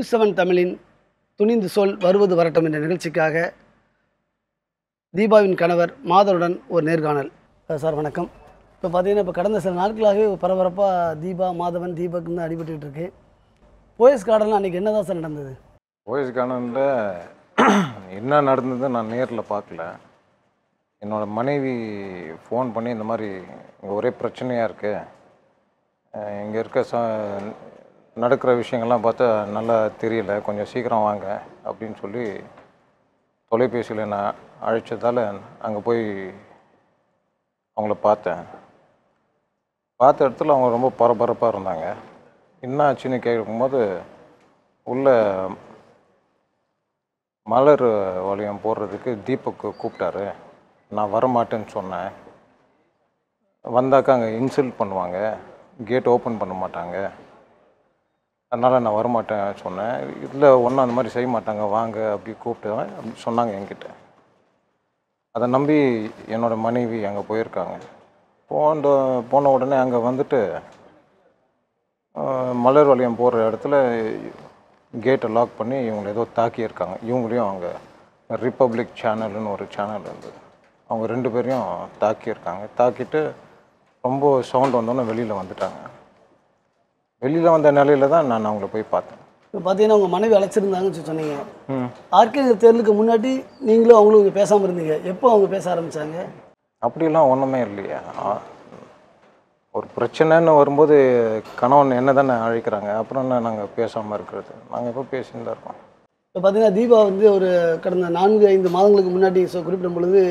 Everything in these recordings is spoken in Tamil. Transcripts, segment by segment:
நியூஸ் செவன் தமிழின் துணிந்து சொல் வருவது வரட்டும் என்ற நிகழ்ச்சிக்காக தீபாவின் கணவர் மாதவருடன் ஒரு நேர்காணல். சார் வணக்கம். இப்போ பார்த்தீங்கன்னா இப்போ கடந்த சில நாட்களாகவே பரபரப்பாக தீபா மாதவன் தீபக்னு தான் அடிபட்டுக்கிட்டு இருக்கு. போயஸ் கார்டனில் அன்றைக்கி என்ன தான் சார் நடந்தது? வாய்ஸ் கார்டனில் என்ன நடந்தது நான் நேரில் பார்க்கல என்னோட மனைவி ஃபோன் பண்ணி இந்த மாதிரி இங்கே ஒரே பிரச்சனையாக இருக்குது இங்கே இருக்க ச நடக்கிற விஷயங்கள்லாம் பார்த்தா நல்லா தெரியல. கொஞ்சம் சீக்கிரம் வாங்க அப்படின்னு சொல்லி தொலைபேசியில் நான் அழைச்சதால் அங்கே போய் அவங்கள பார்த்தேன். பார்த்த இடத்துல அவங்க ரொம்ப பரபரப்பாக இருந்தாங்க. என்ன ஆச்சுன்னு கேட்கும்போது உள்ள மலர் வளையம் போடுறதுக்கு தீபக் கூப்பிட்டாரு. நான் வரமாட்டேன்னு சொன்னேன். வந்தாக்கா அங்கே இன்சல்ட் பண்ணுவாங்க. கேட் ஓப்பன் பண்ண மாட்டாங்க. அதனால் நான் வரமாட்டேன் சொன்னேன். இல்லை ஒன்றும் அந்த மாதிரி செய்ய மாட்டாங்க வாங்க அப்படி கூப்பிட்டு அப்படி சொன்னாங்க என்கிட்ட. அதை நம்பி என்னோட மனைவி அங்கே போயிருக்காங்க. போன போன உடனே அங்கே வந்துட்டு மலர் வளையம் போடுற இடத்துல கேட்டை லாக் பண்ணி இவங்களை ஏதோ தாக்கியிருக்காங்க. இவங்களையும் அவங்க ரிப்பப்ளிக் சேனல்னு ஒரு சேனல் இருந்தது. அவங்க ரெண்டு பேரையும் தாக்கியிருக்காங்க. தாக்கிட்டு ரொம்ப சவுண்ட் வந்தோன்னே வெளியில் வந்துட்டாங்க. வெளியில் வந்த நிலையில தான் நான் அவங்கள போய் பார்த்தேன். இப்போ பார்த்தீங்கன்னா உங்கள் மனைவி அழைச்சிருந்தாங்கன்னு சொல்லி சொன்னீங்க. ஆர்கே தேர்தலுக்கு முன்னாடி நீங்களும் அவங்களும் இங்கே பேசாமல் இருந்தீங்க. எப்போ அவங்க பேச ஆரம்பித்தாங்க அப்படிலாம் ஒன்றுமே இல்லையா. ஒரு பிரச்சனைன்னு வரும்போது கணவன் என்ன தானே அழைக்கிறாங்க? அப்புறம் என்ன நாங்கள் பேசாமல் இருக்கிறது? நாங்கள் எப்போ பேசின்னு தான் இருக்கோம். இப்போ பார்த்தீங்கன்னா தீபா வந்து ஒரு கடந்த நான்கு ஐந்து மாதங்களுக்கு முன்னாடி குறிப்பிடும் பொழுது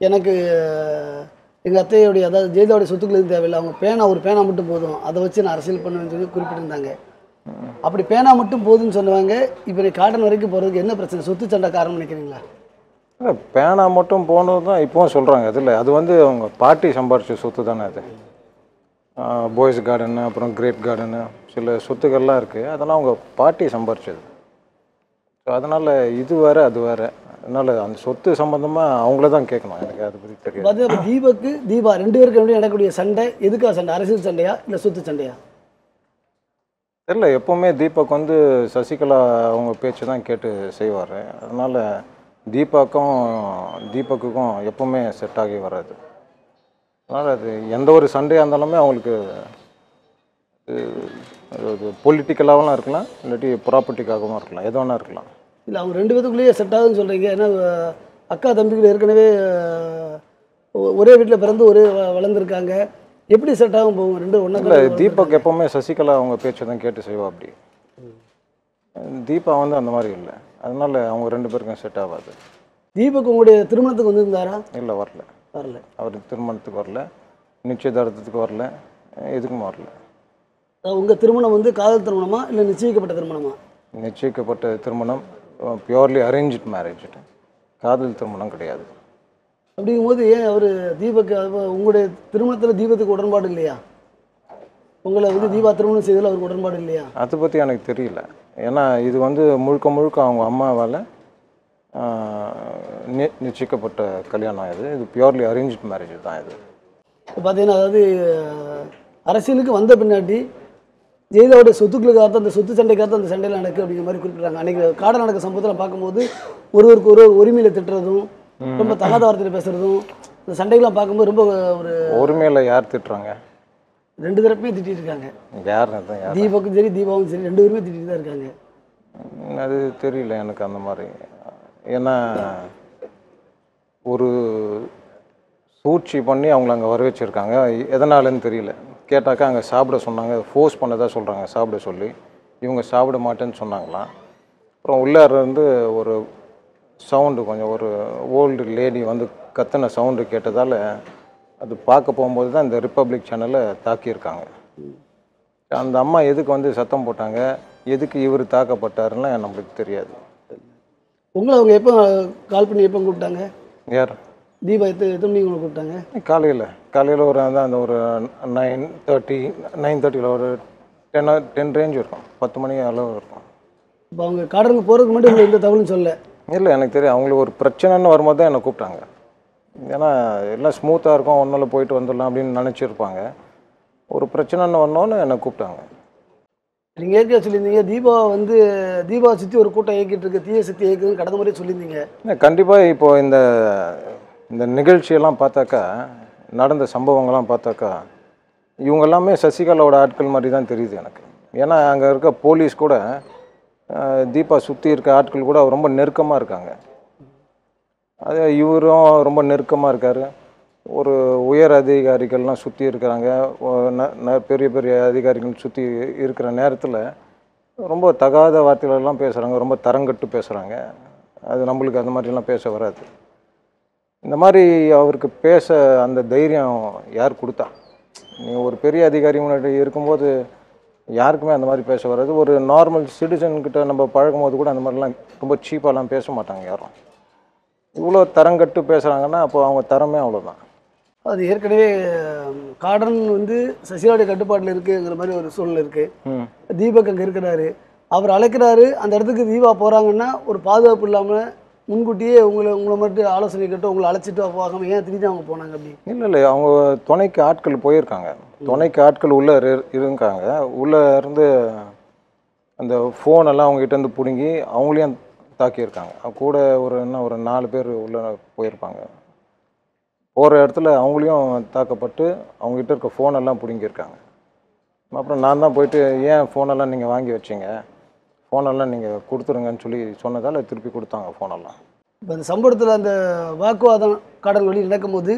எனக்கு எங்கள் அத்தையுடைய அதாவது ஜெயலலிதாவுடைய சொத்துக்கள் எதுவும் தேவையில்லை. அவங்க பேனா ஒரு பேனா மட்டும் போதும். அதை வச்சு நான் அரசியல் பண்ணுவேன்னு சொல்லி குறிப்பிட்டிருந்தாங்க. அப்படி பேனா மட்டும் போதும்னு சொன்னவங்க இப்போ நீ காட்டன் வரைக்கும் போகிறதுக்கு என்ன பிரச்சனை? சொத்து சண்டை காரணம் நினைக்கிறீங்களா? இல்லை பேனா மட்டும் போனது தான் இப்போவும் சொல்கிறாங்க அதில் அது வந்து அவங்க பாட்டி சம்பாரிச்ச சொத்து தானே அது. பாய்ஸ் கார்டனு அப்புறம் கிரேப் கார்டனு சில சொத்துக்கள்லாம் இருக்குது அதெல்லாம் அவங்க பாட்டி சம்பாரிச்சது. ஸோ அதனால் இது வேறு அது வேறு. அதனால் அந்த சொத்து சம்மந்தமாக அவங்கள தான் கேட்கணும் எனக்கு அதை பற்றி பார்த்தீங்கன்னா இப்ப தீபக்கு தீபா ரெண்டு பேருக்கு நடக்கக்கூடிய சண்டை எதுக்காக சண்டை? அரசியல் சண்டையா? இல்லை சொத்து சண்டையா? தெரியல. எப்போவுமே தீபக் வந்து சசிகலா அவங்க பேச்சு தான் கேட்டு செய்வார். அதனால் தீபாக்கும் தீபக்குக்கும் எப்போவுமே செட் ஆகி வராது. அதனால் அது எந்த ஒரு சண்டையாக இருந்தாலுமே அவங்களுக்கு பொலிட்டிக்கலாகவும் இருக்கலாம் இல்லாட்டி ப்ராப்பர்ட்டிக்காகவும் இருக்கலாம். எது வேணா இருக்கலாம். இல்லை அவங்க ரெண்டு பேத்துக்குள்ளேயே செட் ஆகுதுன்னு சொல்கிறீங்க ஏன்னா அக்கா தம்பிகள் ஏற்கனவே ஒரே வீட்டில் பிறந்து ஒரே வளர்ந்துருக்காங்க. எப்படி செட் ஆகும் போகும் ரெண்டு ஒன்றா தீபக் எப்போவுமே சசிகலா அவங்க பேச்சை தான் கேட்டு செய்வா அப்படி. தீபா வந்து அந்த மாதிரி இல்லை. அதனால் அவங்க ரெண்டு பேருக்கும் செட் ஆகாது. தீபக் உங்களுடைய திருமணத்துக்கு வந்திருந்தாரா? இல்லை வரல. வரல. அவர் திருமணத்துக்கு வரல. நிச்சயதார்த்தத்துக்கு வரல. எதுக்கும் வரல. உங்கள் திருமணம் வந்து காதல் திருமணமா இல்லை நிச்சயிக்கப்பட்ட திருமணமா? நிச்சயிக்கப்பட்ட திருமணம். பியோர்லி அரேஞ்ச்ட் மேரேஜ் காதல் திருமணம் கிடையாது. அப்படிங்கும்போது ஏன் அவர் தீபக் உங்களுடைய திருமணத்தில் தீபத்துக்கு உடன்பாடு இல்லையா? உங்களை வந்து தீபா திருமணம் செய்ததில் அவருக்கு உடன்பாடு இல்லையா? அதை பற்றி எனக்கு தெரியல. ஏன்னா இது வந்து முழுக்க முழுக்க அவங்க அம்மாவால் நி நிச்சயிக்கப்பட்ட கல்யாணம் இது. இது பியோர்லி அரேஞ்ச்ட் மேரேஜ் தான் இது. பார்த்தீங்கன்னா அதாவது அரசியலுக்கு வந்த பின்னாடி ஜெயலலிதாவுடைய சொத்துக்களுக்காக அந்த சொத்து சண்டைக்காக அந்த சண்டையில் நடக்கு அப்படிங்கிற மாதிரி குறிப்பிட்றாங்க. அன்றைக்கி காட நடக்க சம்பவத்தில் பார்க்கும்போது ஒருவருக்கு ஒரு உரிமையில் திட்டுறதும் ரொம்ப தகாத வார்த்தையில் பேசுகிறதும் இந்த சண்டைகள்லாம் பார்க்கும்போது ரொம்ப ஒரு உரிமையில் யார் திட்டுறாங்க? ரெண்டு தரப்புமே திட்டிட்டு இருக்காங்க. யார்? தீபக்கும் சரி தீபாவும் சரி ரெண்டு பேருமே திட்டிட்டு தான் இருக்காங்க. அது தெரியல எனக்கு அந்த மாதிரி. ஏன்னா ஒரு சூழ்ச்சி பண்ணி அவங்கள அங்கே வர வச்சுருக்காங்க எதனாலன்னு தெரியல. கேட்டாக்கா அங்கே சாப்பிட சொன்னாங்க ஃபோர்ஸ் பண்ணதா சொல்கிறாங்க சாப்பிட சொல்லி. இவங்க சாப்பிட மாட்டேன்னு சொன்னாங்களாம். அப்புறம் உள்ளார இருந்து ஒரு சவுண்டு கொஞ்சம் ஒரு ஓல்டு லேடி வந்து கத்தின சவுண்டு கேட்டதால் அது பார்க்க போகும்போது தான் இந்த ரிப்பப்ளிக் சேனலை தாக்கியிருக்காங்க. அந்த அம்மா எதுக்கு வந்து சத்தம் போட்டாங்க எதுக்கு இவர் தாக்கப்பட்டாருன்னா நம்மளுக்கு தெரியாது. உங்களை அவங்க எப்போ கால் பண்ணி எப்போ கூப்பிட்டாங்க? யார்? தீபா எத்தனை எத்தனை மணிக்கு உங்களை கூப்பிட்டாங்க? காலையில். காலையில் ஒரு அதான் அந்த ஒரு நைன் தேர்ட்டி நைன் தேர்ட்டியில் ஒரு டென் டென் ரேஞ்ச் இருக்கும். பத்து மணி அளவு இருக்கும். இப்போ அவங்க காடனுக்கு போகிறதுக்கு முன்னாடி உங்களுக்கு எந்த தகவலும் சொல்ல இல்லை எனக்கு தெரியும். அவங்களுக்கு ஒரு பிரச்சனைன்னு வரும்போது தான் என்னை கூப்பிட்டாங்க. ஏன்னா எல்லாம் ஸ்மூத்தாக இருக்கும். ஒன்றில் போயிட்டு வந்துடலாம் அப்படின்னு நினச்சிருப்பாங்க. ஒரு பிரச்சனைன்னு வந்தோன்னு என்னை கூப்பிட்டாங்க. நீங்கள் ஏற்கனவே சொல்லியிருந்தீங்க தீபா வந்து தீபா சுற்றி ஒரு கூட்டம் இயக்கிட்டு இருக்கு. தீய சக்தி இயக்குதுன்னு கடந்த முறையே சொல்லியிருந்தீங்க. கண்டிப்பாக இப்போ இந்த இந்த நிகழ்ச்சியெல்லாம் பார்த்தாக்கா நடந்த சம்பவங்கள்லாம் பார்த்தாக்கா இவங்க எல்லாமே சசிகலாவோட ஆட்கள் மாதிரி தான் தெரியுது எனக்கு. ஏன்னா அங்கே இருக்க போலீஸ் கூட தீபா சுற்றி இருக்க ஆட்கள் கூட ரொம்ப நெருக்கமாக இருக்காங்க. அது இவரும் ரொம்ப நெருக்கமாக இருக்கார். ஒரு உயர் அதிகாரிகள்லாம் சுற்றி இருக்கிறாங்க. ந- ந- பெரிய பெரிய அதிகாரிகள் சுற்றி இருக்கிற நேரத்தில் ரொம்ப தகாத வார்த்தைகளெல்லாம் பேசுகிறாங்க ரொம்ப தரங்கட்டு பேசுகிறாங்க அது நம்மளுக்கு அந்த மாதிரிலாம் பேச வராது. இந்த மாதிரி அவருக்கு பேச அந்த தைரியம் யார் கொடுத்தா? நீ ஒரு பெரிய அதிகாரி முன்னாடி இருக்கும்போது யாருக்குமே அந்த மாதிரி பேச வராது. ஒரு நார்மல் சிட்டிசன்கிட்ட நம்ம பழகும்போது கூட அந்த மாதிரிலாம் ரொம்ப சீப்பாலாம் பேச மாட்டாங்க யாரும். இவ்வளோ தரங்கட்டு பேசுகிறாங்கன்னா அப்போ அவங்க தரமே அவ்வளோதான் அது ஏற்கனவே ம், காடன் வந்து சசிகலாவுடைய கட்டுப்பாட்டில் இருக்குங்கிற மாதிரி ஒரு சூழ்நிலை இருக்குது தீபக் அங்கே இருக்கிறாரு. அவர் அழைக்கிறாரு. அந்த இடத்துக்கு தீபா போகிறாங்கன்னா ஒரு பாதுகாப்பு இல்லாமல் முன்கூட்டியே உங்களை உங்களை மட்டும் ஆலோசனை கேட்டு உங்களை அழைச்சிட்டு போகாம ஏன் திடீர்னு அவங்க போனாங்க அப்படி? இல்லை இல்லை அவங்க துணைக்கு ஆட்கள் போயிருக்காங்க. துணைக்கு ஆட்கள் உள்ளே இரு- இருக்காங்க. உள்ளே இருந்து அந்த ஃபோன் எல்லாம் அவங்க இருந்து பிடுங்கி அவங்களையும் தாக்கியிருக்காங்க. கூட ஒரு என்ன ஒரு நாலு பேர் உள்ளே போயிருப்பாங்க. போகிற இடத்துல அவங்களையும் தாக்கப்பட்டு அவங்ககிட்ட இருக்க ஃபோனெல்லாம் பிடுங்கியிருக்காங்க. அப்புறம் நான் தான் போயிட்டு ஏன் ஃபோனெல்லாம் நீங்கள் வாங்கி வச்சீங்க? ஃபோனெல்லாம் நீங்கள் கொடுத்துருங்கன்னு சொல்லி சொன்னதால் திருப்பி கொடுத்தாங்க ஃபோனெல்லாம்? இப்போ அந்த சம்பவத்தில் அந்த வாக்குவாதம் காடன் வழி நடக்கும்போது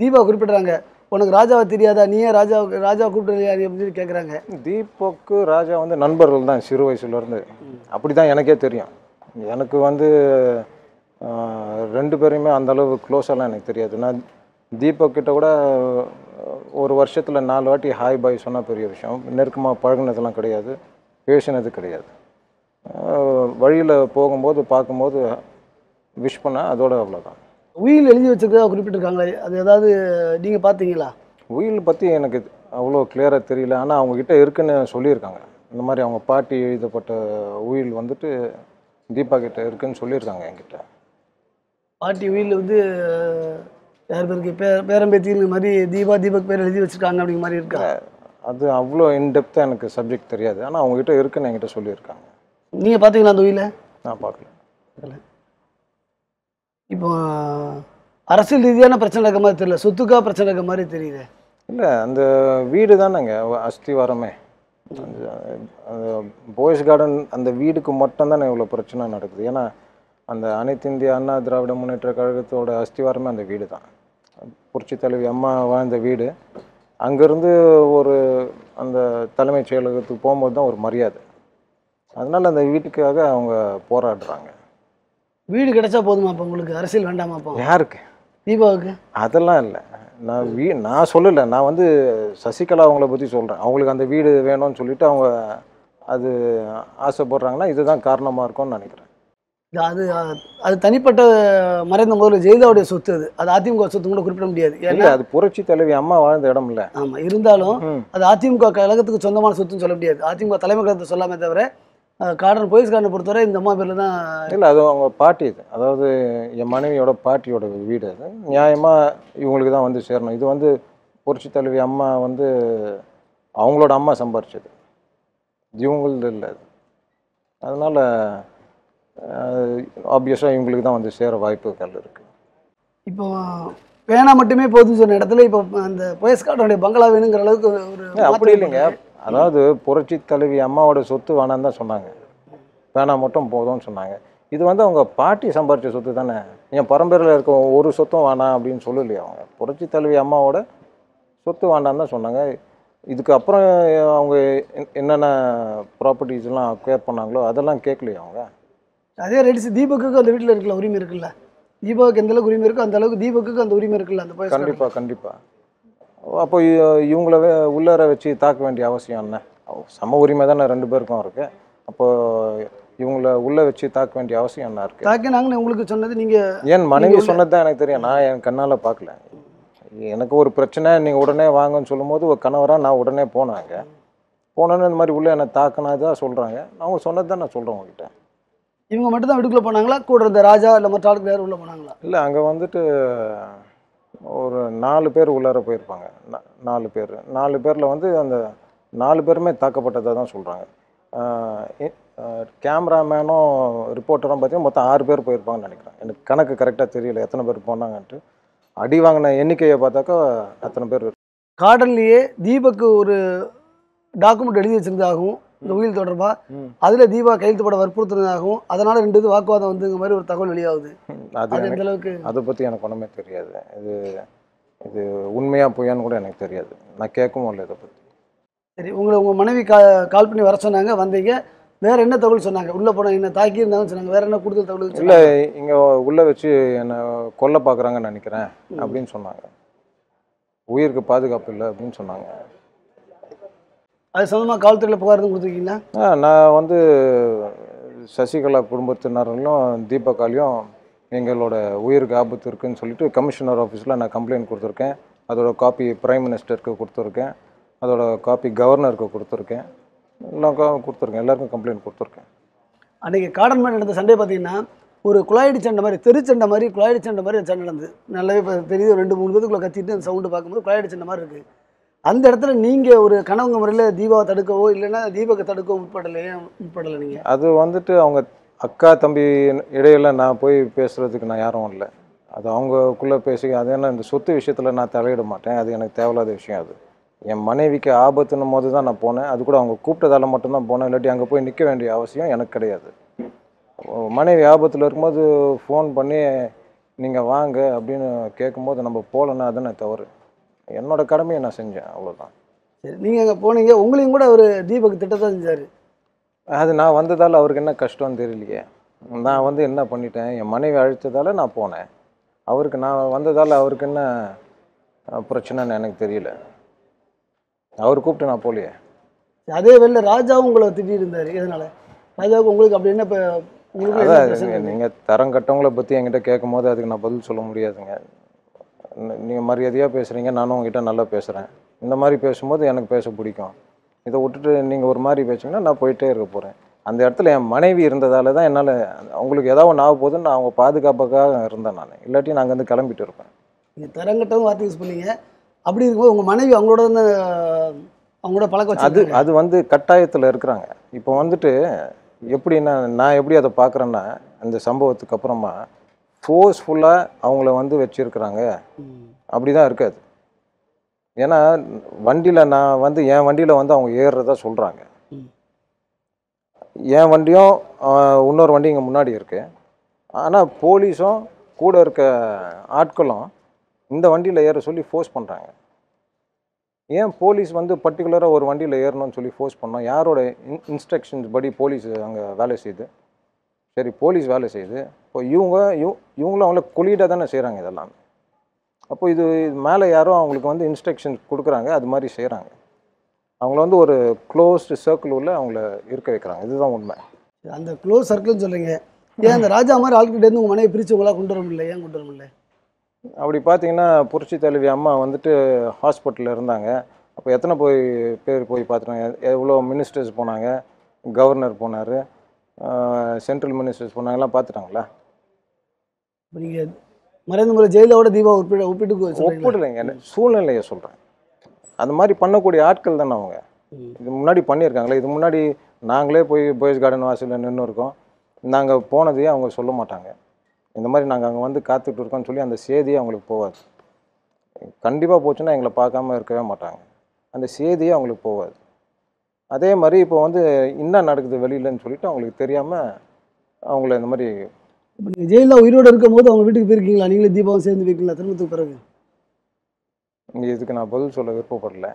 தீபா குறிப்பிட்றாங்க உனக்கு ராஜாவை தெரியாதா? நீயே ராஜா ராஜா கூப்பிட்டு அப்படின்னு சொல்லி கேட்குறாங்க தீபக்கு ராஜா வந்து நண்பர்கள் தான் சிறு வயசுலேருந்து அப்படி தான் எனக்கே தெரியும். எனக்கு வந்து ரெண்டு பேரையுமே அந்த அளவு க்ளோஸெல்லாம் எனக்கு தெரியாது. நான் தீபக் கிட்ட கூட ஒரு வருஷத்தில் நாலு வாட்டி ஹாய் பாய் சொன்ன பெரிய விஷயம். நெருக்கமாக பழகுனதெல்லாம் கிடையாது. பேசினது கிடையாது. வழியில் போகும்போது பார்க்கும்போது விஷ் பண்ண அதோட அவ்வளோதான் உயில் எழுதி வச்சிருக்கதா குறிப்பிட்டிருக்காங்களே? அது ஏதாவது நீங்கள் பார்த்தீங்களா? உயில் பற்றி எனக்கு அவ்வளோ கிளியராக தெரியல. ஆனால் அவங்கக்கிட்ட இருக்குன்னு சொல்லியிருக்காங்க. இந்த மாதிரி அவங்க பாட்டி எழுதப்பட்ட உயில் வந்துட்டு தீபா கிட்ட இருக்குன்னு சொல்லியிருக்காங்க என்கிட்ட. பாட்டி உயில் வந்து யார் பேருக்கு? பே பேரம்பேத்தின்னு மாதிரி தீபா தீபக் பேர் எழுதி வச்சிருக்காங்க அப்படிங்கிற மாதிரி இருக்கா? அது அவ்வளோ இன்டெப்த்தாக எனக்கு சப்ஜெக்ட் தெரியாது. ஆனால் அவங்ககிட்ட இருக்குன்னு என்கிட்ட சொல்லியிருக்காங்க. நீங்கள் பார்த்தீங்களா அந்த உயிலை நான் பார்க்கல. இப்போ அரசியல் ரீதியான பிரச்சனை இருக்க மாதிரி தெரியல. சொத்துக்கா பிரச்சனை இருக்க மாதிரி தெரியுது. இல்லை அந்த வீடு தானேங்க. அஸ்திவாரமே. அந்த போய்ஸ் கார்டன் அந்த வீடுக்கு மட்டும் தானே இவ்வளோ பிரச்சனை நடக்குது. ஏன்னா அந்த அனைத்து இந்திய அண்ணா திராவிட முன்னேற்ற கழகத்தோட அஸ்திவாரமே அந்த வீடு தான். புரட்சி தலைவி அம்மா வாழ்ந்த வீடு. அங்கேருந்து ஒரு அந்த தலைமைச் செயலகத்துக்கு போகும்போது தான் ஒரு மரியாதை. அதனால் அந்த வீட்டுக்காக அவங்க போராடுறாங்க. வீடு கிடைச்சா போதுமா அப்போ உங்களுக்கு? அரசியல் வேண்டாமா அப்போ யாருக்கு? தீபாவுக்கு? அதெல்லாம் இல்லை. நான் வீ நான் சொல்லலை. நான் வந்து சசிகலா அவங்கள பற்றி சொல்கிறேன் அவங்களுக்கு அந்த வீடு வேணும்னு சொல்லிட்டு அவங்க அது ஆசைப்படுறாங்கன்னா இதுதான் காரணமாக இருக்கும்னு நினைக்கிறேன். அது அது தனிப்பட்ட மறைந்த முதல்ல ஜெயலலிதாவுடைய சொத்து அது. அது அதிமுக சொத்து கூட குறிப்பிட முடியாது. இல்லை ஏன்னா அது புரட்சி தலைவி அம்மா வாழ்ந்த இடம் இல்லை. ஆமாம் இருந்தாலும். அது அதிமுக கழகத்துக்கு சொந்தமான சொத்துன்னு சொல்ல முடியாது. அதிமுக தலைமை கழகத்தை சொல்லாமே தவிர கார்டன் போலீஸ் கார்டனை பொறுத்தவரை இந்த அம்மா பேரில் தான் இல்லை அது அவங்க பாட்டி இது. அதாவது என் மனைவியோட பாட்டியோட வீடு அது. நியாயமாக இவங்களுக்கு தான் வந்து சேரணும். இது வந்து புரட்சி தலைவி அம்மா வந்து அவங்களோட அம்மா சம்பாரிச்சது. இவங்களது இல்லை அது. அதனால் ஆப்வியஸாக இவங்களுக்கு தான் வந்து சேர வாய்ப்புகள் இருக்குது இப்போ பேனா மட்டுமே போதும்னு சொன்ன இடத்துல இப்போ அந்த போயஸ் பங்களா வேணுங்கிற அளவுக்கு ஒரு அப்படி இல்லைங்க. அதாவது புரட்சி தலைவி அம்மாவோட சொத்து வேணான்னு தான் சொன்னாங்க. வேணாம் மட்டும் போதும்னு சொன்னாங்க. இது வந்து அவங்க பாட்டி சம்பாரிச்ச சொத்து தானே. என் பரம்பரையில் இருக்க ஒரு சொத்தும் வேணாம் அப்படின்னு சொல்லலையே அவங்க? புரட்சி தலைவி அம்மாவோட சொத்து வேண்டான்னு தான் சொன்னாங்க. இதுக்கு அப்புறம் அவங்க என்- என்னென்ன ப்ராப்பர்ட்டிஸ் எல்லாம் அக்வயர் பண்ணாங்களோ அதெல்லாம் கேட்கலையே அவங்க? அதே ரைட்ஸ் தீபக்குக்கு அந்த வீட்டில் இருக்குல்ல உரிமை இருக்குல்ல. தீபாவுக்கு எந்த அளவுக்கு உரிமை இருக்கோ அந்த அளவுக்கு தீபக்குக்கு அந்த உரிமை இருக்குல்ல அந்த கண்டிப்பாக கண்டிப்பாக அப்போ இ- இவங்கள வே- உள்ளார வச்சு தாக்க வேண்டிய அவசியம் என்ன? சம உரிமை தானே ரெண்டு பேருக்கும் இருக்கு. அப்போ இவங்கள உள்ள வச்சு தாக்க வேண்டிய அவசியம் என்ன இருக்கு? தாக்கினாங்கன்னு உங்களுக்கு சொன்னது நீங்கள் ஏன் மனைவி சொன்னது தான் எனக்கு தெரியும். நான் என் கண்ணால் பார்க்கல. எனக்கு ஒரு பிரச்சனை நீங்கள் உடனே வாங்கன்னு சொல்லும்போது ஒரு கணவராக நான் உடனே போனாங்க போனோன்னு இந்த மாதிரி உள்ள என்னை தாக்கினதா சொல்கிறாங்க அவங்க சொன்னது தான் நான் சொல்கிறேன் உங்ககிட்ட. இவங்க மட்டும் தான் வீட்டுக்குள்ளே போனாங்களா? கூட இருந்த ராஜா இல்லை மற்ற ஆளுக்கு யாரும் உள்ளே போனாங்களா? இல்லை அங்கே வந்துட்டு ஒரு நாலு பேர் உள்ளார போயிருப்பாங்க. நாலு பேர். நாலு பேரில் வந்து அந்த நாலு பேருமே தாக்கப்பட்டதாக தான் சொல்கிறாங்க கேமராமேனும் ரிப்போர்ட்டரும் பார்த்தீங்கன்னா மொத்தம் ஆறு பேர் போயிருப்பாங்கன்னு நினைக்கிறேன். எனக்கு கணக்கு கரெக்டாக தெரியல. எத்தனை பேர் போனாங்கன்ட்டு. அடி வாங்கின எண்ணிக்கையை பார்த்தாக்கா அத்தனை பேர் கார்டன்லேயே தீபக்கு ஒரு டாக்குமெண்ட் எழுதி வச்சிருந்ததாகவும் இந்த உயிர் தொடர்பாக. அதில் தீபா கையெழுத்து போட வற்புறுத்துனதாகவும் அதனால ரெண்டு இது வாக்குவாதம் வந்துங்க மாதிரி ஒரு தகவல் வெளியாகுது. அது எந்த அளவுக்கு? அதை பற்றி எனக்கு ஒன்றுமே தெரியாது. இது இது உண்மையாக பொய்யான்னு கூட எனக்கு தெரியாது. நான் கேட்கவும் இல்லை இதை பற்றி சரி உங்களை உங்கள் மனைவி கா கால் பண்ணி வர சொன்னாங்க வந்தீங்க. வேற என்ன தகவல் சொன்னாங்க? உள்ளே போன என்ன தாக்கி இருந்தாங்கன்னு சொன்னாங்க. வேற என்ன கூடுதல் தகவல் இல்லை? இங்கே உள்ளே வச்சு என்னை கொல்ல பார்க்குறாங்கன்னு நினைக்கிறேன் அப்படின்னு சொன்னாங்க. உயிருக்கு பாதுகாப்பு இல்லை அப்படின்னு சொன்னாங்க. அது சம்மந்தமாக காவல்துறையில் புகார் எதுவும் கொடுத்துருக்கீங்களா? நான் வந்து சசிகலா குடும்பத்தினர்களும் தீபகாலையும் எங்களோட உயிருக்கு ஆபத்து இருக்குன்னு சொல்லிட்டு கமிஷனர் ஆஃபீஸில் நான் கம்ப்ளைண்ட் கொடுத்துருக்கேன். அதோட காப்பி பிரைம் மினிஸ்டருக்கு கொடுத்துருக்கேன். அதோட காப்பி கவர்னருக்கு கொடுத்துருக்கேன். எல்லாம் கொடுத்துருக்கேன். எல்லாருக்கும் கம்ப்ளைண்ட் கொடுத்துருக்கேன். அன்றைக்கி காடன் மேல் நடந்த சண்டை பார்த்தீங்கன்னா ஒரு குழாயடி சண்டை மாதிரி தெருச்சண்டை மாதிரி குழாயடி சண்டை மாதிரி சண்டை நடந்தது. நல்லாவே தெரியுது ரெண்டு மூணு பேத்துக்குள்ள கத்திட்டு அந்த சவுண்டு பார்க்கும்போது குழாயடி சண்டை மாதிரி இருக்குது அந்த இடத்துல நீங்கள் ஒரு கணவங்க முறையில் தீபாவை தடுக்கவோ இல்லைன்னா தீபத்தை தடுக்கவோ உட்படலையே உட்படலை நீங்கள் அது வந்துட்டு அவங்க அக்கா தம்பி இடையில நான் போய் பேசுகிறதுக்கு நான் யாரும் இல்லை. அது அவங்கக்குள்ளே பேசி அது என்ன இந்த சொத்து விஷயத்தில் நான் தலையிட மாட்டேன். அது எனக்கு தேவையில்லாத விஷயம் அது. என் மனைவிக்கு ஆபத்துன்னும் போது தான் நான் போனேன். அது கூட அவங்க கூப்பிட்டதால மட்டும்தான் போனேன். இல்லாட்டி அங்கே போய் நிற்க வேண்டிய அவசியம் எனக்கு கிடையாது. மனைவி ஆபத்தில் இருக்கும்போது ஃபோன் பண்ணி நீங்கள் வாங்க அப்படின்னு கேட்கும்போது நம்ம போகலன்னா அதுன்னு தவறு. என்னோட கடமையை நான் செஞ்சேன் அவ்வளோதான் சரி நீங்கள் அங்கே போனீங்க உங்களையும் கூட ஒரு தீபக் திட்டத்தான் செஞ்சார். அது நான் வந்ததால் அவருக்கு என்ன கஷ்டம்னு தெரியலையே. நான் வந்து என்ன பண்ணிட்டேன் என் மனைவி அழைத்ததால நான் போனேன். அவருக்கு நான் வந்ததால் அவருக்கு என்ன பிரச்சனைன்னு எனக்கு தெரியல. அவர் கூப்பிட்டு நான் போகலையே. அதே வேலை ராஜாவும் உங்களை திட்டிட்டு இருந்தார். எதனால? ராஜாவுக்கு உங்களுக்கு அப்படி என்ன இப்போ உங்களுக்கு நீங்கள் தரம் கட்டவங்கள பற்றி என்கிட்ட கேட்கும் போது அதுக்கு நான் பதில் சொல்ல முடியாதுங்க. நீங்கள் மரியாதையாக பேசுகிறீங்க நானும் உங்ககிட்ட நல்லா பேசுகிறேன் இந்த மாதிரி பேசும்போது எனக்கு பேச பிடிக்கும். இதை விட்டுட்டு நீங்கள் ஒரு மாதிரி பேசுங்கன்னா நான் போயிட்டே இருக்க போகிறேன் அந்த இடத்துல என் மனைவி இருந்ததால தான் என்னால் அவங்களுக்கு ஏதாவது ஒன்று ஆக போகுதுன்னு நான் அவங்க பாதுகாப்புக்காக இருந்தேன் நான். இல்லாட்டி நான் அங்கேருந்து கிளம்பிட்டு இருப்பேன். நீங்கள் தரங்கட்டவும் வார்த்தை யூஸ் பண்ணீங்க. அப்படி இருக்கும்போது உங்கள் மனைவி அவங்களோட அவங்களோட பழக்க அது அது வந்து கட்டாயத்தில் இருக்கிறாங்க. இப்போ வந்துட்டு எப்படின்னா நான் எப்படி அதை பார்க்குறேன்னா அந்த சம்பவத்துக்கு அப்புறமா ஃபோர்ஸ்ஃபுல்லாக அவங்கள வந்து வச்சுருக்குறாங்க. அப்படி தான் இருக்காது. ஏன்னா வண்டியில் நான் வந்து என் வண்டியில் வந்து அவங்க ஏறுறதா சொல்கிறாங்க. என் வண்டியும் இன்னொரு வண்டி இங்கே முன்னாடி இருக்கு. ஆனால் போலீஸும் கூட இருக்க ஆட்களும் இந்த வண்டியில் ஏற சொல்லி ஃபோர்ஸ் பண்ணுறாங்க ஏன் போலீஸ் வந்து பர்டிகுலராக ஒரு வண்டியில் ஏறணும்னு சொல்லி ஃபோர்ஸ் பண்ணோம்? யாரோட இன் இன்ஸ்ட்ரக்ஷன்ஸ் படி போலீஸ் அங்கே வேலை செய்யுது சரி போலீஸ் வேலை செய்யுது. இப்போ இவங்க இவ இவங்களும் அவங்கள கொலிடாக தானே செய்கிறாங்க இதெல்லாம். அப்போ இது மேலே யாரோ அவங்களுக்கு வந்து இன்ஸ்ட்ரக்ஷன்ஸ் கொடுக்குறாங்க அது மாதிரி செய்கிறாங்க அவங்கள வந்து ஒரு க்ளோஸ்டு சர்க்கிள் உள்ள அவங்கள இருக்க வைக்கிறாங்க. இதுதான் உண்மை. அந்த க்ளோஸ் சர்க்கிள்னு சொல்றீங்க. ஏன் அந்த ராஜா மாதிரி ஆள்கிட்ட இருந்து உங்கள் மனைவி பிரித்து உங்களா கொண்டு வர முடியல? ஏன் கொண்டு வர முடியல? அப்படி பார்த்தீங்கன்னா புரட்சி தலைவி அம்மா வந்துட்டு ஹாஸ்பிட்டலில் இருந்தாங்க. அப்போ எத்தனை போய் பேர் போய் பார்த்துட்டாங்க? எவ்வளோ மினிஸ்டர்ஸ் போனாங்க? கவர்னர் போனார். சென்ட்ரல் மினிஸ்டர்ஸ் போனாங்கலாம் பார்த்துட்டாங்களா? நீங்கள் மறைந்த முறை ஜெயிலோட தீபா ஒப்பிட்டு ஒப்பிட்டு? ஒப்பிடலைங்க சூழ்நிலையை சொல்கிறேன் அந்த மாதிரி பண்ணக்கூடிய ஆட்கள் தானே அவங்க. இது முன்னாடி பண்ணியிருக்காங்களே இது முன்னாடி நாங்களே போய் பாய்ஸ் கார்டன் வாசலில் நின்று இருக்கோம். நாங்கள் போனதையே அவங்க சொல்ல மாட்டாங்க. இந்த மாதிரி நாங்கள் அங்கே வந்து காத்துட்டு இருக்கோம்னு சொல்லி அந்த செய்தியே அவங்களுக்கு போகாது. கண்டிப்பாக போச்சுன்னா எங்களை பார்க்காம இருக்கவே மாட்டாங்க. அந்த செய்தியே அவங்களுக்கு போகாது. அதே மாதிரி இப்போ வந்து என்ன நடக்குது வெளியிலன்னு சொல்லிட்டு அவங்களுக்கு தெரியாமல் அவங்கள இந்த மாதிரி இப்போ நீங்கள் ஜெயிலில் உயிரோடு இருக்கும் போது அவங்க வீட்டுக்கு போயிருக்கீங்களா? நீங்களே தீபாவும் சேர்ந்து போயிருக்கீங்களா? திருமணத்துக்கு பிறகு? இங்கே இதுக்கு நான் பதில் சொல்ல விருப்பப்படல.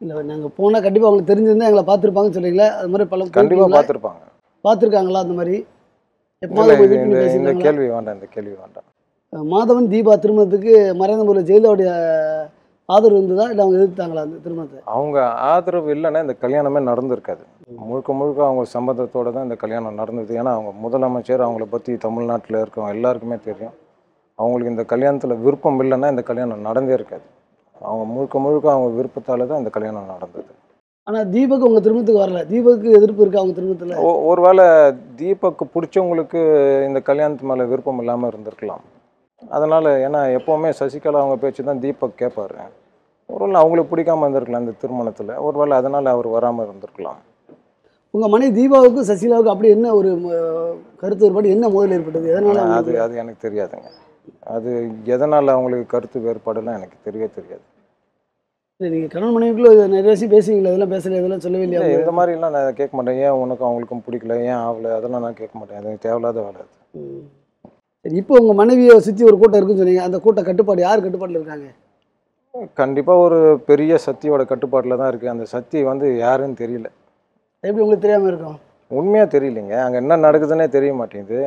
இல்லை நாங்கள் போனால் கண்டிப்பாக அவங்களுக்கு தெரிஞ்சிருந்தா எங்களை பார்த்துருப்பாங்கன்னு சொல்றீங்களா? அது மாதிரி பல கண்டிப்பாக பார்த்துருப்பாங்க. பார்த்துருக்காங்களா அந்த மாதிரி? இந்த கேள்வி வேண்டாம் இந்த கேள்வி வேண்டாம். மாதவன் தீபா திருமணத்துக்கு மறைந்த முறை ஜெயிலோடைய ஆதரவு இருந்ததா? இல்லை அவங்க எதிர்த்தாங்களா அந்த திருமணத்தை? அவங்க ஆதரவு இல்லைன்னா இந்த கல்யாணமே நடந்திருக்காது. முழுக்க முழுக்க அவங்க சம்மதத்தோட தான் இந்த கல்யாணம் நடந்தது. ஏன்னா அவங்க முதலமைச்சர் அவங்கள பற்றி தமிழ்நாட்டில் இருக்கவங்க எல்லாருக்குமே தெரியும். அவங்களுக்கு இந்த கல்யாணத்தில் விருப்பம் இல்லைன்னா இந்த கல்யாணம் நடந்தே இருக்காது. அவங்க முழுக்க முழுக்க அவங்க விருப்பத்தால் தான் இந்த கல்யாணம் நடந்தது. ஆனால் தீபக் உங்கள் திருமணத்துக்கு வரல. தீபக்கு எதிர்ப்பு இருக்கா அவங்க திருமணத்தில்? ஒருவேளை தீபக்கு பிடிச்சவங்களுக்கு இந்த கல்யாணத்து மேலே விருப்பம் இல்லாமல் இருந்திருக்கலாம். அதனால் ஏன்னா எப்போவுமே சசிகலா அவங்க பேச்சு தான் தீபக் கேட்பாரு ஒருவேளை அவங்களுக்கு பிடிக்காம இருந்திருக்கலாம் இந்த திருமணத்தில். ஒருவேளை அதனால் அவர் வராமல் இருந்திருக்கலாம். உங்கள் மனைவி தீபாவுக்கும் சசிகலாவுக்கும் அப்படி என்ன ஒரு கருத்து வேறுபாடு என்ன முதல் ஏற்பட்டது? எதனால அது அது எனக்கு தெரியாதுங்க. அது எதனால் அவங்களுக்கு கருத்து வேறுபாடுலாம் எனக்கு தெரியவே தெரியாது. இல்லை நீங்கள் கணவன் மனைவிக்குள்ள நிறைய விஷயம் பேசுவீங்களா இதெல்லாம் பேசல இதெல்லாம் சொல்லவே இல்லையா இல்லை இந்த மாதிரிலாம் நான் கேட்க மாட்டேன். ஏன் உனக்கும் அவங்களுக்கும் பிடிக்கல? ஏன் ஆகல? அதெல்லாம் நான் கேட்க மாட்டேன். அது தேவையில்லாத வேலை. சரி இப்போ உங்கள் மனைவியை சுற்றி ஒரு கூட்டம் இருக்குன்னு சொன்னீங்க. அந்த கூட்ட கட்டுப்பாடு யார் கட்டுப்பாட்டில் இருக்காங்க? கண்டிப்பாக ஒரு பெரிய சக்தியோட கட்டுப்பாட்டில் தான் இருக்குது அந்த சக்தி வந்து யாருன்னு தெரியல. எப்படி உங்களுக்கு தெரியாமல் இருக்கும்? உண்மையாக தெரியலைங்க. அங்கே என்ன நடக்குதுன்னே தெரிய மாட்டேங்குது.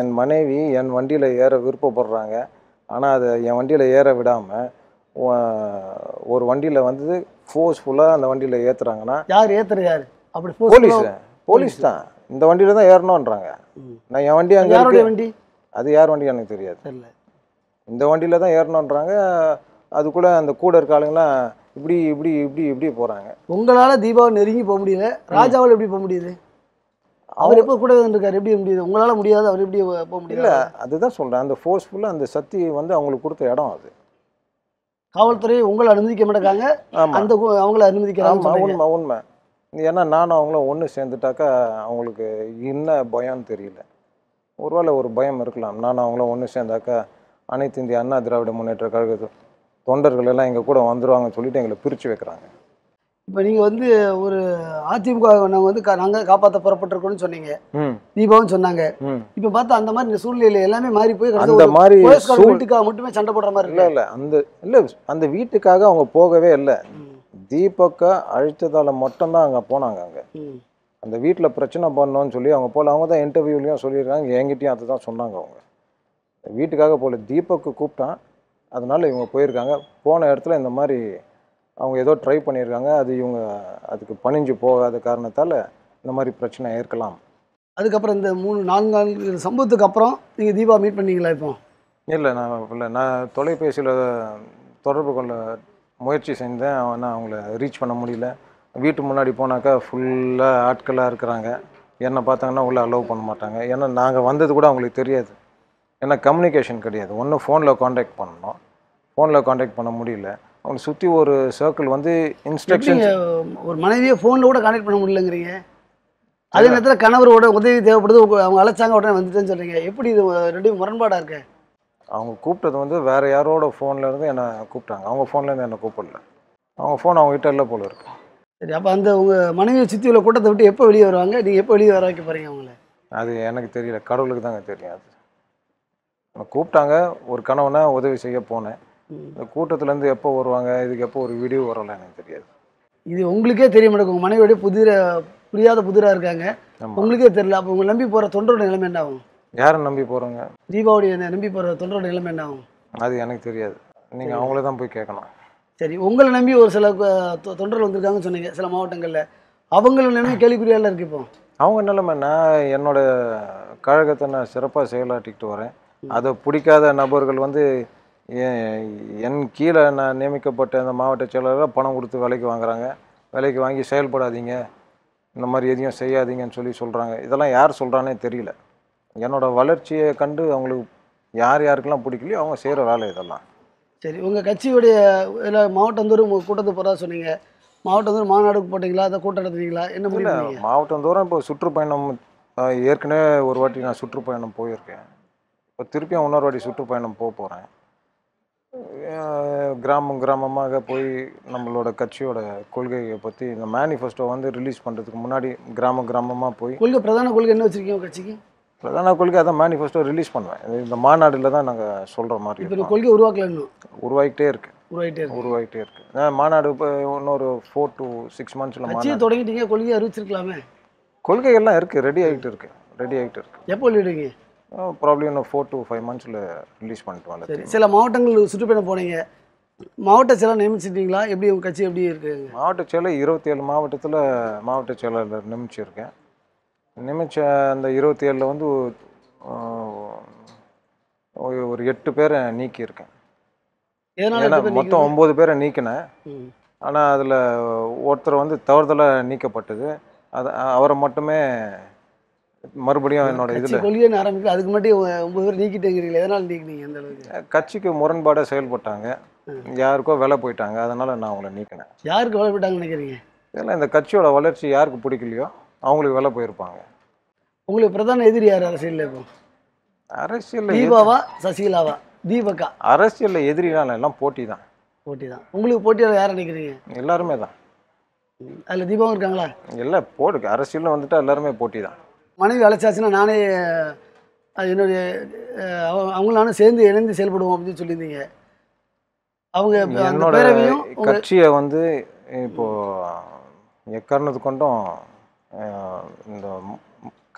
என் மனைவி என் வண்டியில் ஏற விருப்பப்படுறாங்க. ஆனால் அதை என் வண்டியில் ஏற விடாமல் ஒரு வண்டியில் வந்து ஃபோர்ஸ்ஃபுல்லாக அந்த வண்டியில் ஏற்றுறாங்கன்னா யார் ஏத்துற யார்? அப்படி போலீஸ். போலீஸ் தான். இந்த வண்டியில் தான் ஏறணுன்றாங்க. நான் என் வண்டி அங்கே வண்டி? அது யார் வண்டி எனக்கு தெரியாது. தெரியல. இந்த வண்டியில் தான் ஏறணுன்றாங்க அதுக்குள்ளே அந்த கூட இருக்க ஆளுங்களாம் இப்படி இப்படி இப்படி இப்படி போகிறாங்க உங்களால தீபாவளி நெருங்கி போக முடியல. ராஜாவால் எப்படி போக முடியுது? அவர் எப்போ கூட இருக்காரு எப்படி முடியுது? உங்களால முடியாது அவர் எப்படி போக முடியல இல்லை அதுதான் சொல்கிறேன் அந்த ஃபோர்ஸ்ஃபுல்லாக அந்த சக்தி வந்து அவங்களுக்கு கொடுத்த இடம் அது. காவல்துறை உங்களை அனுமதிக்க மாட்டாங்க ஆமாம் அந்த அவங்கள அனுமதிக்கிறாங்க உண்மை உண்மை. ஏன்னா நானும் அவங்களும் ஒன்று சேர்ந்துட்டாக்கா அவங்களுக்கு என்ன பயம்னு தெரியல. ஒருவேளை ஒரு பயம் இருக்கலாம். நானும் அவங்களும் ஒன்று சேர்ந்தாக்கா அனைத்து இந்திய அண்ணா திராவிட முன்னேற்ற கழக தொண்டர்கள் எல்லாம் எங்கள் கூட வந்துருவாங்கன்னு சொல்லிட்டு எங்களை பிரித்து வைக்கிறாங்க. இப்போ நீங்க வந்து ஒரு அதிமுக நாங்கள் வந்து கா- நாங்க காப்பாற்ற புறப்பட்டிருக்கோம்னு சொன்னீங்க. தீபாவும் சொன்னாங்க. இப்போ பார்த்தா அந்த மாதிரி இந்த சூழ்நிலை எல்லாமே மாறி போய் அந்த மாதிரி வீட்டுக்காக மட்டுமே சண்டை போடுற மாதிரி இல்லை இல்லை. அந்த இல்லை அந்த வீட்டுக்காக அவங்க போகவே இல்லை. தீபக்கை அழித்ததால் மட்டும்தான் அங்கே போனாங்க அங்கே. அந்த வீட்டில் பிரச்சனை பண்ணோன்னு சொல்லி அவங்க போல அவங்க தான் இன்டர்வியூலையும் சொல்லியிருக்காங்க. என்கிட்டயும் அதை தான் சொன்னாங்க அவங்க. வீட்டுக்காக போல தீபக்கு கூப்பிட்டான். அதனால இவங்க போயிருக்காங்க. போன இடத்துல இந்த மாதிரி அவங்க ஏதோ ட்ரை பண்ணியிருக்காங்க. அது இவங்க அதுக்கு பணிஞ்சு போகாத காரணத்தால் இந்த மாதிரி பிரச்சனை இருக்கலாம் அதுக்கப்புறம் இந்த மூணு நான்கு நான்கு சம்பவத்துக்கு அப்புறம் நீங்க தீபா மீட் பண்ணீங்களா இப்போ? இல்லை நான் இல்லை நான் தொலைபேசியில் தொடர்பு கொள்ள முயற்சி செஞ்சேன். ஆனால் அவங்கள ரீச் பண்ண முடியல. வீட்டு முன்னாடி போனாக்கா ஃபுல்லாக ஆட்களாக இருக்கிறாங்க. என்னை பார்த்தாங்கன்னா உள்ளே அலோவ் பண்ண மாட்டாங்க. ஏன்னா நாங்கள் வந்தது கூட அவங்களுக்கு தெரியாது. ஏன்னா கம்யூனிகேஷன் கிடையாது. ஒன்று ஃபோனில் காண்டாக்ட் பண்ணணும். ஃபோனில் காண்டாக்ட் பண்ண முடியல. அவங்களை சுற்றி ஒரு சர்க்கிள் வந்து இன்ஸ்ட்ரக்ஷன் ஒரு மனைவியை ஃபோனில் கூட கான்டாக்ட் பண்ண முடியலங்கிறீங்க? அதே நேரத்தில் கணவரோட உதவி தேவைப்படுது அவங்க அழைச்சாங்க உடனே வந்துட்டேன்னு சொல்றீங்க. எப்படி இது ரெண்டும் முரண்பாடா இருக்கு? அவங்க கூப்பிட்டது வந்து வேறு யாரோட ஃபோனில் இருந்து என்னை கூப்பிட்டாங்க. அவங்க ஃபோன்லேருந்து என்னை கூப்பிடல. அவங்க ஃபோன் அவங்க கிட்ட இல்லை போல இருக்கு. சரி அப்போ அந்த உங்க மனைவியை சுற்றி உள்ள கூட்டத்தை விட்டு எப்போ வெளியே வருவாங்க? நீங்கள் எப்போ வெளியே வர வைக்க போறீங்க அவங்கள? அது எனக்கு தெரியல. கடவுளுக்கு தாங்க தெரியும் அது. கூப்பிட்டாங்க ஒரு கணவனை உதவி செய்ய போனேன். இந்த கூட்டத்துலேருந்து எப்போ வருவாங்க இதுக்கு எப்போ ஒரு வீடியோ வரல எனக்கு தெரியாது. இது உங்களுக்கே தெரிய மாட்டேங்குது உங்கள் மனைவியோட புதிர புரியாத புதிராக இருக்காங்க. உங்களுக்கே தெரியல அப்போ உங்களை நம்பி போகிற தொண்டரோட நிலைமை என்ன ஆகும் யாரை நம்பி போகிறோங்க தீபாவளி நம்பி போகிற தொண்டரோட நிலைமை என்ன ஆகும் அது எனக்கு தெரியாது. நீங்கள் அவங்கள தான் போய் கேட்கணும் சரி உங்களை நம்பி ஒரு சில தொண்டர்கள் வந்திருக்காங்கன்னு சொன்னீங்க சில மாவட்டங்களில். அவங்கள நிலைமை கேள்விக்குறியால இருக்கு இப்போ. அவங்க நிலைமை நான் என்னோட கழகத்தை நான் சிறப்பாக செயலாட்டிக்கிட்டு வரேன். அதை பிடிக்காத நபர்கள் வந்து என் கீழே நான் நியமிக்கப்பட்ட அந்த மாவட்ட செயலாளராக பணம் கொடுத்து விலைக்கு வாங்குறாங்க. விலைக்கு வாங்கி செயல்படாதீங்க. இந்த மாதிரி எதையும் செய்யாதீங்கன்னு சொல்லி சொல்கிறாங்க இதெல்லாம் யார் சொல்கிறானே தெரியல. என்னோட வளர்ச்சியை கண்டு அவங்களுக்கு யார் யாருக்கெல்லாம் பிடிக்கலையோ அவங்க செய்கிற வேலை இதெல்லாம். சரி உங்கள் கட்சியுடைய இல்லை மாவட்டந்தோறும் கூட்டத்துக்கு போகிறதா சொன்னீங்க. மாவட்டந்தோறும் மாநாடுக்கு போட்டீங்களா? அதை கூட்டம் நடத்துனீங்களா? என்ன முடிவு இல்லை பண்ணீங்க? மாவட்டம் தோறும் இப்போ சுற்றுப்பயணம் ஏற்கனவே ஒரு வாட்டி நான் சுற்றுப்பயணம் போயிருக்கேன். இப்போ திருப்பியும் இன்னொரு வாட்டி சுற்றுப்பயணம் போக போகிறேன் கிராமம் கிராமமாக போய் நம்மளோட கட்சியோட கொள்கையை பற்றி இந்த மேனிஃபெஸ்டோ வந்து ரிலீஸ் பண்ணுறதுக்கு முன்னாடி கிராம கிராமமாக போய் கொள்கை பிரதான கொள்கை என்ன வச்சிருக்கீங்க கட்சிக்கு? பிரதான கொள்கை அதான் மேனிஃபெஸ்டோ ரிலீஸ் பண்ணுவேன். இந்த மாநாடுல தான் நாங்கள் சொல்கிற மாதிரி இப்போ கொள்கை உருவாக்கல உருவாகிட்டே இருக்கு. உருவாகிட்டே இருக்கு. உருவாகிட்டே இருக்கு. மாநாடு இப்போ இன்னொரு ஃபோர் டு சிக்ஸ் மந்த்ஸில் மாநாடு. தொடங்கிட்டீங்க கொள்கையை அறிவிச்சிருக்கலாமே? கொள்கைகள்லாம் இருக்குது ரெடி ஆகிட்டு இருக்கு. ரெடி ஆகிட்டு இருக்கு. எப்போ வெளியிடுவீங்க? ப்ராப்ளம் இன்னும் ஃபோர் டு ஃபைவ் மந்த்ஸில் ரிலீஸ் பண்ணிட்டு சரி. வந்தேன் சில மாவட்டங்கள் சுற்றுப்பயணம் போனீங்க. மாவட்ட செயலாளர் நியமிச்சிட்டீங்களா எப்படி உங்கள் கட்சி எப்படி இருக்குங்க மாவட்ட செயலர் இருபத்தி ஏழு மாவட்டத்தில் மாவட்ட செயலாளர் நியமிச்சிருக்கேன். நியமிச்ச அந்த இருபத்தி ஏழில் வந்து ஒரு- எட்டு பேரை நீக்கியிருக்கேன். ஏன்னா மொத்தம் ஒம்பது பேரை நீக்கினேன். ஆனால் அதில் ஒருத்தர் வந்து தவறுதலாக நீக்கப்பட்டது. அது அவரை மட்டுமே மறுபடியும் என்னோட இதில் கொள்கைன்னு ஆரம்பிக்கல. அதுக்கு மட்டும் ஒன்பது பேர் நீக்கிட்டேங்கிறீங்களா எதனால நீக்கினீங்க அந்த அளவுக்கு? கட்சிக்கு முரண்பாடாக செயல்பட்டாங்க. யாருக்கோ விலை போயிட்டாங்க. அதனால் நான் அவங்கள நீக்கினேன். யாருக்கு வேலை போயிட்டாங்கன்னு நினைக்கிறீங்க? இதெல்லாம் இந்த கட்சியோட வளர்ச்சி யாருக்கு பிடிக்கலையோ அவங்களுக்கு வெளில போயிருப்பாங்க. உங்களுக்கு பிரதான எதிரி யார் அரசியலில் இப்போ? அரசியலில் தீபாவா சசிகலாவா? தீபகா அரசியலில் எதிரினால எல்லாம் போட்டி தான் போட்டி தான் உங்களுக்கு போட்டியாளர் யாரை நினைக்கிறீங்க? எல்லாருமே தான் அதில் தீபாவும் இருக்காங்களா? எல்லாம் போடு அரசியலில் வந்துட்டா எல்லாருமே போட்டி தான் மனைவி அழைச்சாச்சுன்னா நானே என்னுடைய அவங்க நானும் சேர்ந்து இணைந்து செயல்படுவோம் அப்படின்னு சொல்லியிருந்தீங்க. அவங்க என்னோட கட்சியை வந்து இப்போ எக்காரணத்து கொண்டும் இந்த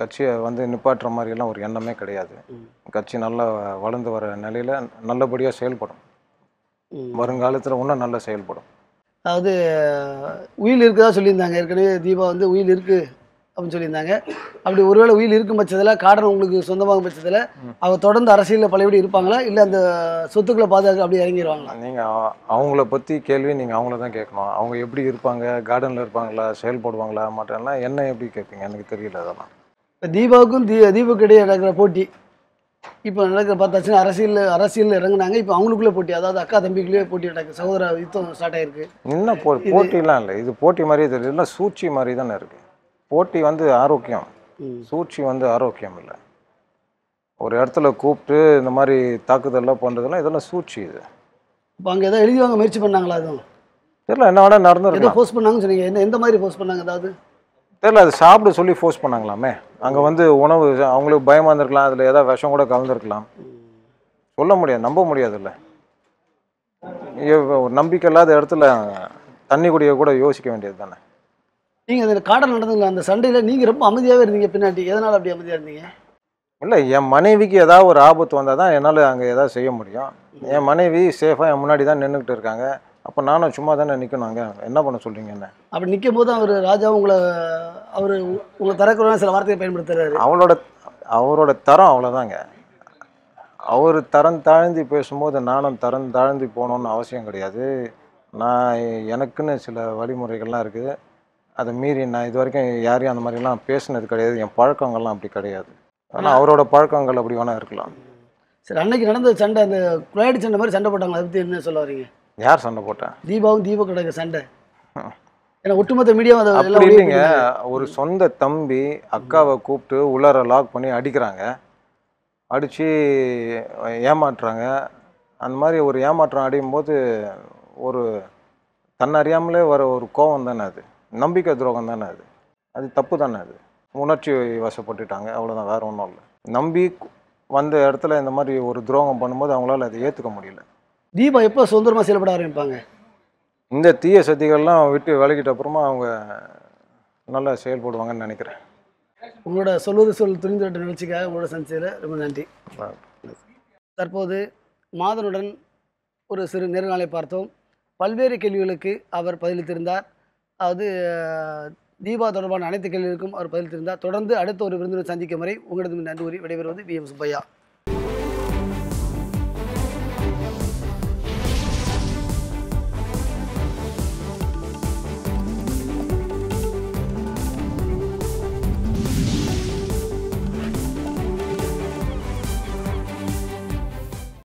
கட்சியை வந்து நிப்பாட்டுற மாதிரியெல்லாம் ஒரு எண்ணமே கிடையாது. கட்சி நல்லா வளர்ந்து வர நிலையில் நல்லபடியாக செயல்படும். வருங்காலத்தில் இன்னும் நல்லா செயல்படும். அதாவது உயில் இருக்குதா சொல்லியிருந்தாங்க. ஏற்கனவே தீபா வந்து உயில் இருக்கு. அப்படின்னு சொல்லியிருந்தாங்க. அப்படி ஒருவேளை உயில் இருக்கும் பட்சத்தில் காடன் உங்களுக்கு சொந்தமாகும் பட்சத்தில் அவங்க தொடர்ந்து அரசியலில் பழையபடி இருப்பாங்களா? இல்லை அந்த சொத்துக்களை பாதுகாக்க அப்படியே இறங்கிடுவாங்களா நீங்கள் அவங்கள பற்றி கேள்வி நீங்கள் அவங்கள தான் கேட்கணும். அவங்க எப்படி இருப்பாங்க? கார்டனில் இருப்பாங்களா? செயல்படுவாங்களா மாட்டேன்லாம் என்ன எப்படி கேட்பீங்க? எனக்கு தெரியல அதெல்லாம். இப்போ தீபாவுக்கும் தீ தீபக்கு இடையே நடக்கிற போட்டி. இப்போ நடக்கிற பார்த்தாச்சுன்னா அரசியல் அரசியலில் இறங்குனாங்க. இப்போ அவங்களுக்குள்ளே போட்டி. அதாவது அக்கா தம்பிக்குள்ளேயே போட்டி நடக்குது சகோதர யுத்தம் ஸ்டார்ட் ஆயிருக்கு. இன்னும் போட்டிலாம் இல்லை. இது போட்டி மாதிரியே தெரியல. சூழ்ச்சி மாதிரி தானே இருக்குது போட்டி வந்து ஆரோக்கியம். சூழ்ச்சி வந்து ஆரோக்கியம் இல்லை. ஒரு இடத்துல கூப்பிட்டு இந்த மாதிரி தாக்குதல்லாம் பண்ணுறதெல்லாம் இதெல்லாம் சூழ்ச்சி இது? இப்போ அங்கே ஏதோ எழுதி வாங்க முயற்சி பண்ணாங்களா அதுவும்? தெரியல என்ன வேணால் ஏதோ நடந்துருக்கலாம் போஸ்ட் பண்ணாங்கன்னு சொன்னீங்க. என்ன எந்த மாதிரி போஸ்ட் பண்ணாங்க? அதாவது தெரியல அது சாப்பிட சொல்லி ஃபோர்ஸ் பண்ணாங்களாமே. அங்கே வந்து உணவு அவங்களுக்கு பயமாக இருந்திருக்கலாம். அதில் ஏதாவது விஷம் கூட கலந்துருக்கலாம். சொல்ல முடியாது நம்ப முடியாதுல்ல ஒரு நம்பிக்கை இல்லாத இடத்துல தண்ணி குடிய கூட யோசிக்க வேண்டியது தானே நீங்கள் அந்த காடல் நடந்ததுங்களா அந்த சண்டையில் நீங்கள் ரொம்ப அமைதியாகவே இருந்தீங்க பின்னாடி. எதனால் அப்படி அமைதியாக இருந்தீங்க? இல்லை என் மனைவிக்கு ஏதாவது ஒரு ஆபத்து வந்தால் தான் என்னால் அங்கே ஏதாவது செய்ய முடியும். என் மனைவி சேஃபாக என் முன்னாடி தான் நின்றுக்கிட்டு இருக்காங்க. அப்போ நானும் சும்மா தானே நிற்கணும் அங்கே. என்ன பண்ண சொல்கிறீங்க என்ன? அப்படி நிற்கும் போது அவர் ராஜா உங்களை அவர் உங்களை தரக்குறவா சில வார்த்தையை பயன்படுத்துறாரு. அவளோட அவரோட தரம் அவ்வளோதாங்க அவர் தரம் தாழ்ந்து பேசும்போது நானும் தரம் தாழ்ந்து போகணுன்னு அவசியம் கிடையாது. நான் எனக்குன்னு சில வழிமுறைகள்லாம் இருக்குது. அதை மீறி நான் இது வரைக்கும் யாரையும் அந்த மாதிரிலாம் பேசுனது கிடையாது. என் பழக்கங்கள்லாம் அப்படி கிடையாது. ஆனால் அவரோட பழக்கங்கள் அப்படி வேணா இருக்கலாம். சரி அன்னைக்கு நடந்த சண்டை அந்த குழாயடி சண்டை மாதிரி சண்டை போட்டாங்களா? அதை பற்றி என்ன சொல்ல வரீங்க? யார் சண்டை போட்டேன் தீபாவும் தீபக் கிடக்க சண்டை. ஏன்னா ஒட்டுமொத்த மீடியாவும் அதை அப்படி இல்லைங்க. ஒரு சொந்த தம்பி அக்காவை கூப்பிட்டு உள்ளார லாக் பண்ணி அடிக்கிறாங்க. அடித்து ஏமாற்றுறாங்க அந்த மாதிரி ஒரு ஏமாற்றம் அடையும் போது ஒரு தன்னறியாமலே வர ஒரு கோபம் தானே அது. நம்பிக்கை துரோகம் தானே அது? அது தப்பு தானே அது? உணர்ச்சி வசப்பட்டுட்டாங்க அவ்வளோதான் வேற ஒன்றும் இல்லை. நம்பி வந்த இடத்துல இந்த மாதிரி ஒரு துரோகம் பண்ணும்போது அவங்களால அதை ஏற்றுக்க முடியல. தீபா எப்போ சுதந்திரமாக செயல்பட ஆரம்பிப்பாங்க இந்த தீய சக்திகள்லாம் விட்டு விலகிட்ட அப்புறமா அவங்க நல்லா செயல்படுவாங்கன்னு நினைக்கிறேன். உங்களோட சொல்வது சொல் துணிந்து நிகழ்ச்சிக்காக உங்களோட சந்திச்சதில் ரொம்ப நன்றி. தற்போது மாதனுடன் ஒரு சிறு நேர்காணலை பார்த்தோம். பல்வேறு கேள்விகளுக்கு அவர் பதிலளித்திருந்தார். அதாவது தீபா தொடர்பான அனைத்து கேள்விகளுக்கும் அவர் பதில் தெரிந்தார் தொடர்ந்து அடுத்த ஒரு விருந்தினர் சந்திக்கும் வரை உங்களிடம் நன்றி கூறி விடைபெறுவது வி எம் சுப்பையா.